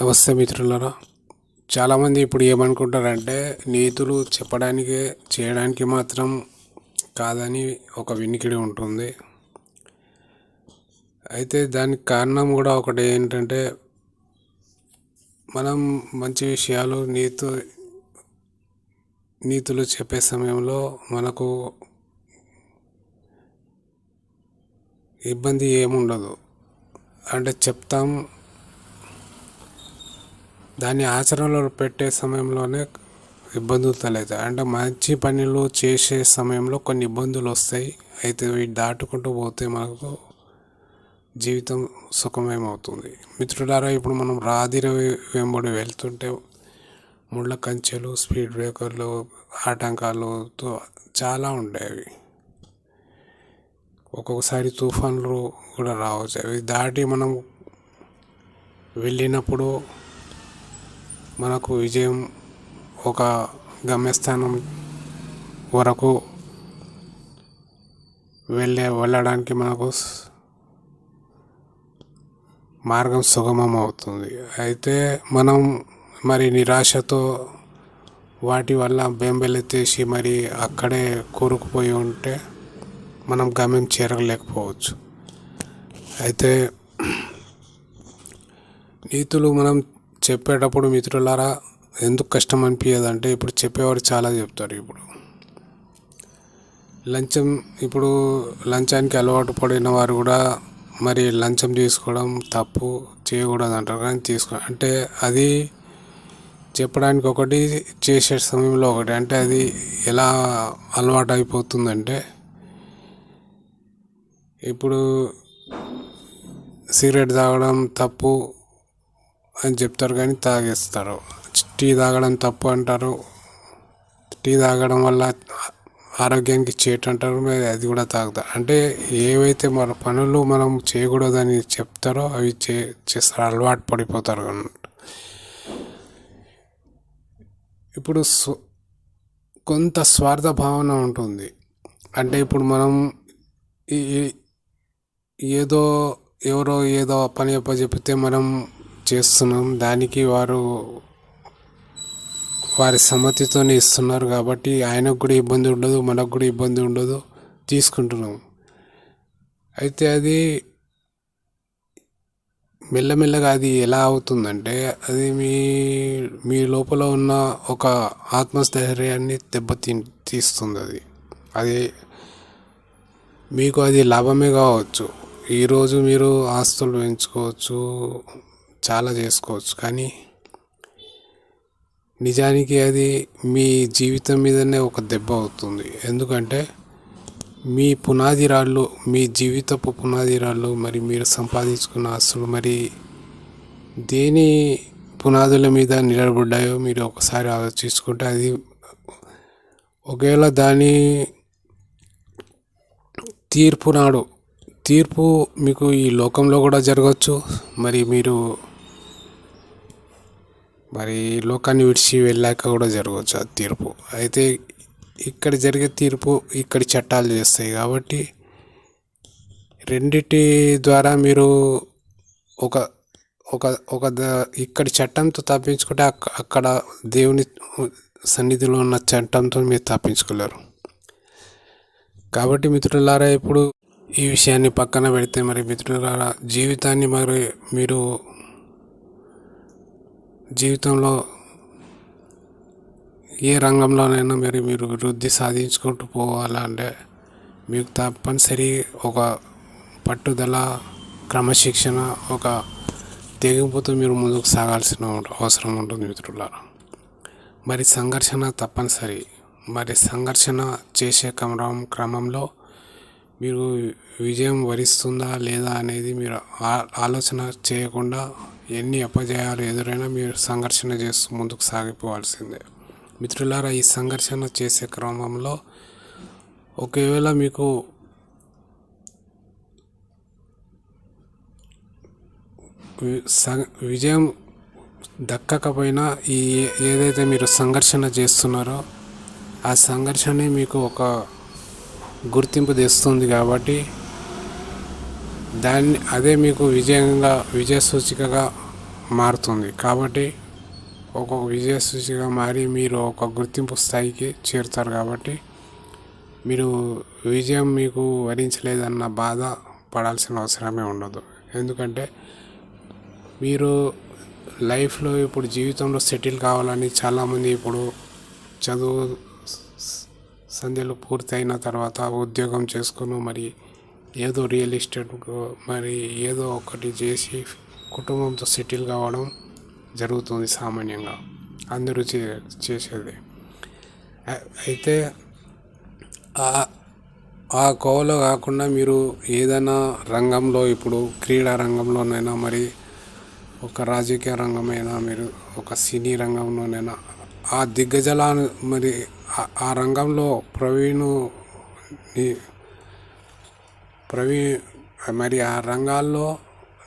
నమస్తే మిత్రులారా. చాలామంది ఇప్పుడు ఏమనుకుంటారంటే నీతులు చెప్పడానికి చేయడానికి మాత్రం కాదని ఒక వినికిడి ఉంటుంది. అయితే దానికి కారణం కూడా ఒకటి ఏంటంటే మనం మంచి విషయాలు నీతు నీతులు చెప్పే సమయంలో మనకు ఇబ్బంది ఏముండదు. అంటే చెప్తాం దాన్ని ఆచరణలో పెట్టే సమయంలోనే ఇబ్బందులు తలెత్తాయి. అంటే మంచి పనులు చేసే సమయంలో కొన్ని ఇబ్బందులు వస్తాయి. అయితే వీటి దాటుకుంటూ పోతే మనకు జీవితం సుఖమేమవుతుంది మిత్రులారా ఇప్పుడు మనం రాదిర వెంబడి వెళ్తుంటే ముళ్ళ కంచెలు స్పీడ్ బ్రేకర్లు ఆటంకాలతో చాలా ఉండేవి ఒక్కొక్కసారి తుఫాన్లు కూడా రావచ్చు. అవి దాటి మనం వెళ్ళినప్పుడు మనకు విజయం ఒక గమ్యస్థానం వరకు వెళ్ళే వెళ్ళడానికి మనకు మార్గం సుగమం అవుతుంది. అయితే మనం మరి నిరాశతో వాటి వల్ల బెంబెలెత్తేసి మరి అక్కడే కూరుకుపోయి ఉంటే మనం గమ్యం చేరలేకపోవచ్చు. అయితే నీతులు మనం చెప్పేటప్పుడు మిత్రులారా ఎందుకు కష్టం అనిపించదంటే ఇప్పుడు చెప్పేవారు చాలా చెప్తారు ఇప్పుడు. లంచం ఇప్పుడు లంచానికి అలవాటు పడిన వారు కూడా మరి లంచం తీసుకోవడం తప్పు చేయకూడదు అంటారు కానీ తీసుకో అంటే అది చెప్పడానికి ఒకటి చేసే సమయంలో ఒకటి. అంటే అది ఎలా అలవాటు అయిపోతుందంటే ఇప్పుడు సిగరెట్ తాగడం తప్పు అని చెప్తారు కానీ తాగేస్తారు. టీ తాగడం తప్పు అంటారు. టీ తాగడం వల్ల ఆరోగ్యానికి చేటు అంటారు. అది కూడా తాగుతారు అంటే ఏవైతే మన పనులు మనం చేయకూడదని చెప్తారో అవి చే చేస్తారు. అలవాటు పడిపోతారు అనమాట ఇప్పుడు కొంత స్వార్థ భావన ఉంటుంది. అంటే ఇప్పుడు మనం ఈ ఏదో ఎవరో ఏదో పని చెప్తే మనం చేస్తున్నాం. దానికి వారు వారి సమ్మతితోనే ఇస్తున్నారు కాబట్టి ఆయనకు కూడా ఇబ్బంది ఉండదు మనకు కూడా ఇబ్బంది ఉండదు. తీసుకుంటున్నాం. అయితే అది మెల్లమెల్లగా అది ఎలా అవుతుందంటే అది మీ మీ లోపల ఉన్న ఒక ఆత్మస్థైర్యాన్ని దెబ్బతి తీస్తుంది అది. అది మీకు అది లాభమే కావచ్చు. ఈరోజు మీరు ఆస్తులు పెంచుకోవచ్చు చాలా చేసుకోవచ్చు. కానీ నిజానికి అది మీ జీవితం మీదనే ఒక దెబ్బ అవుతుంది. ఎందుకంటే మీ పునాది రాళ్ళు మీ జీవితపు పునాది రాళ్ళు మరి మీరు సంపాదించుకున్న ఆస్తులు మరి దేని పునాదుల మీద నిలబడ్డాయో మీరు ఒకసారి ఆలోచించుకుంటే అది ఒకవేళ దాని తీర్పు నాడు తీర్పు మీకు ఈ లోకంలో కూడా జరగవచ్చు. మరి మీరు మరి లోకాన్ని విడిచి వెళ్ళాక కూడా జరగవచ్చు ఆ తీర్పు. అయితే ఇక్కడ జరిగే తీర్పు ఇక్కడి చట్టాలు చేస్తాయి కాబట్టి రెండిటి ద్వారా మీరు ఒక ఒక ఒక ద- ఇక్కడి చట్టంతో తప్పించుకుంటే అక్క- అక్కడ దేవుని సన్నిధిలో ఉన్న చట్టంతో మీరు తప్పించుకోలేరు. కాబట్టి మిత్రులారా ఇప్పుడు ఈ విషయాన్ని పక్కన పెడితే మరి మిత్రులారా జీవితాన్ని మరి మీరు జీవితంలో ఏ రంగంలోనైనా మరి మీరు వృద్ధి సాధించుకుంటూ పోవాలంటే మీకు తప్పనిసరి ఒక పట్టుదల క్రమశిక్షణ ఒక తెగింపుతో మీరు ముందుకు సాగాల్సిన అవసరం ఉంటుంది మిత్రులారా. మరి సంఘర్షణ తప్పనిసరి. మరి సంఘర్షణ చేసే క్రమం క్రమంలో మీరు విజయం వరిస్తుందా లేదా అనేది మీరు ఆ- ఆలోచన చేయకుండా ఎన్ని అపజయాలు ఎదురైనా మీరు సంఘర్షణ చేస్తూ ముందుకు సాగిపోవాల్సిందే. మిత్రులారా ఈ సంఘర్షణ చేసే క్రమంలో ఒకవేళ మీకు విజయం దక్కకపోయినా ఈ ఏదైతే మీరు సంఘర్షణ చేస్తున్నారో ఆ సంఘర్షణ మీకు ఒక గుర్తింపు తెస్తుంది కాబట్టి దాన్ని అదే మీకు విజయంగా విజయ సూచికగా మారుతుంది. కాబట్టి ఒక విజయసూచిగా మారి మీరు ఒక గుర్తింపు స్థాయికి చేరుతారు కాబట్టి మీరు విజయం మీకు వరించలేదన్న బాధ పడాల్సిన అవసరమే ఉండదు. ఎందుకంటే మీరు లైఫ్లో ఇప్పుడు జీవితంలో సెటిల్ కావాలని చాలామంది ఇప్పుడు చదువు సంధ్యలు పూర్తయిన తర్వాత ఉద్యోగం చేసుకుని మరి ఏదో రియల్ ఎస్టేట్ మరి ఏదో ఒకటి చేసి కుటుంబంతో సెటిల్ కావడం జరుగుతుంది సామాన్యంగా అందరూ చే చేసేది. అయితే ఆ- ఆ కోవలో కాకుండా మీరు ఏదైనా రంగంలో ఇప్పుడు క్రీడా రంగంలోనైనా మరి ఒక రాజకీయ రంగమైనా మీరు ఒక సినీ రంగంలోనైనా ఆ దిగ్గజాలను మరి ఆ- రంగంలో ప్రవీణుని ప్రవీ మరి ఆ రంగాల్లో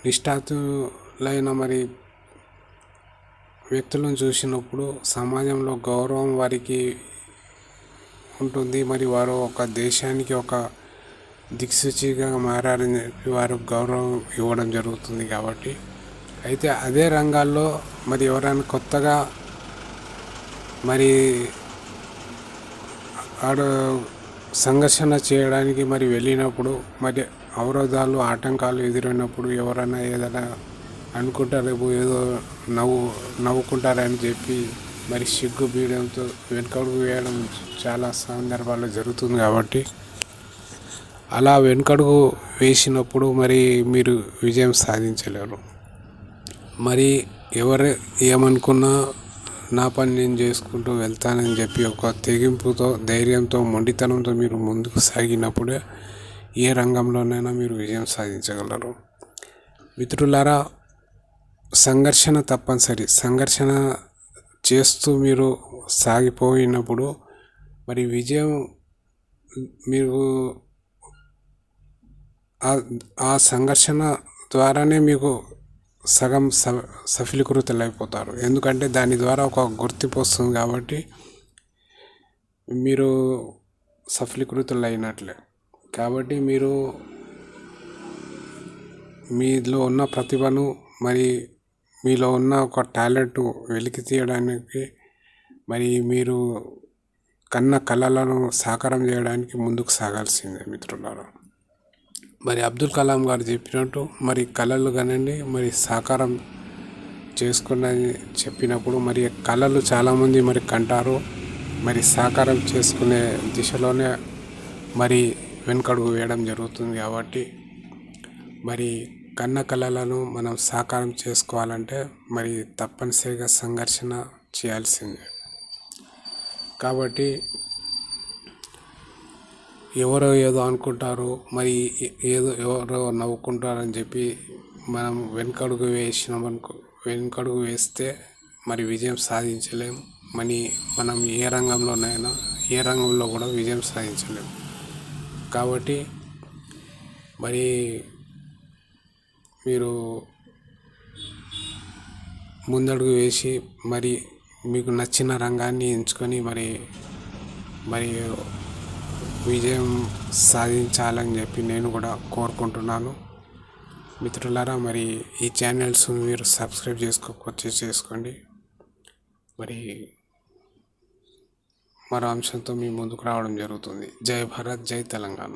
నిష్ఠాతులైన మరి వ్యక్తులను చూసినప్పుడు సమాజంలో గౌరవం వారికి ఉంటుంది. మరి వారు ఒక దేశానికి ఒక దిక్సూచిగా మారని చెప్పి వారు గౌరవం ఇవ్వడం జరుగుతుంది కాబట్టి. అయితే అదే రంగాల్లో మరి ఎవరైనా కొత్తగా మరి ఆడ సంఘర్షణ చేయడానికి మరి వెళ్ళినప్పుడు మరి అవరోధాలు ఆటంకాలు ఎదురైనప్పుడు ఎవరైనా ఏదైనా అనుకుంటారు ఏదో నవ్వు నవ్వుకుంటారని చెప్పి మరి సిగ్గు బీయడంతో వెనుకడుగు వేయడం చాలా సందర్భాల్లో జరుగుతుంది కాబట్టి అలా వెనుకడుగు వేసినప్పుడు మరి మీరు విజయం సాధించలేరు. మరి ఎవరు ఏమనుకున్నా నా పని నేను చేసుకుంటూ వెళ్తానని చెప్పి ఒక తెగింపుతో ధైర్యంతో మొండితనంతో మీరు ముందుకు సాగినప్పుడే ఏ రంగంలోనైనా మీరు విజయం సాధించగలరు. మిత్రులారా సంఘర్షణ తప్పనిసరి. సంఘర్షణ చేస్తూ మీరు సాగిపోయినప్పుడు మరి విజయం మీరు ఆ- ఆ సంఘర్షణ ద్వారానే మీకు సగం స సఫలీకృతులు అయిపోతారు ఎందుకంటే దాని ద్వారా ఒక గుర్తింపు వస్తుంది కాబట్టి మీరు సఫలీకృతులు అయినట్లే కాబట్టి మీరు మీలో ఉన్న ప్రతిభను మరి మీలో ఉన్న ఒక టాలెంట్ వెలికి తీయడానికి మరి మీరు కన్న కళలను సాకారం చేయడానికి ముందుకు సాగాల్సిందే మిత్రులారా. మరి అబ్దుల్ కలాం గారు చెప్పినట్టు మరి కళలు కనండి మరి సాకారం చేసుకున్నది చెప్పినప్పుడు మరి కళలు చాలామంది మరి కంటారు. మరి సాకారం చేసుకునే దిశలోనే మరి వెనుకడుగు వేయడం జరుగుతుంది కాబట్టి మరి కన్న కళలను మనం సాకారం చేసుకోవాలంటే మరి తప్పనిసరిగా సంఘర్షణ చేయాల్సిందే. కాబట్టి ఎవరో ఏదో అనుకుంటారు మరి ఏదో ఎవరో నవ్వుకుంటారని చెప్పి మనం వెనుకడుగు వేసినాం అనుకో వెనుకడుగు వేస్తే మరి విజయం సాధించలేం. మరి మనం ఏ రంగంలోనైనా ఏ రంగంలో కూడా విజయం సాధించలేం. కాబట్టి మరి మీరు ముందడుగు వేసి మరి మీకు నచ్చిన రంగాన్ని ఎంచుకొని మరి మరి విజయం సాధించాలని చెప్పి నేను కూడా కోరుకుంటున్నాను. మిత్రులారా మరి ఈ ఛానల్స్ మీరు సబ్స్క్రైబ్ చేసుకోకపోతే చేసుకోండి. మరి మరో అంశంతో మీ ముందుకు రావడం జరుగుతుంది. జై భారత్ జై తెలంగాణ.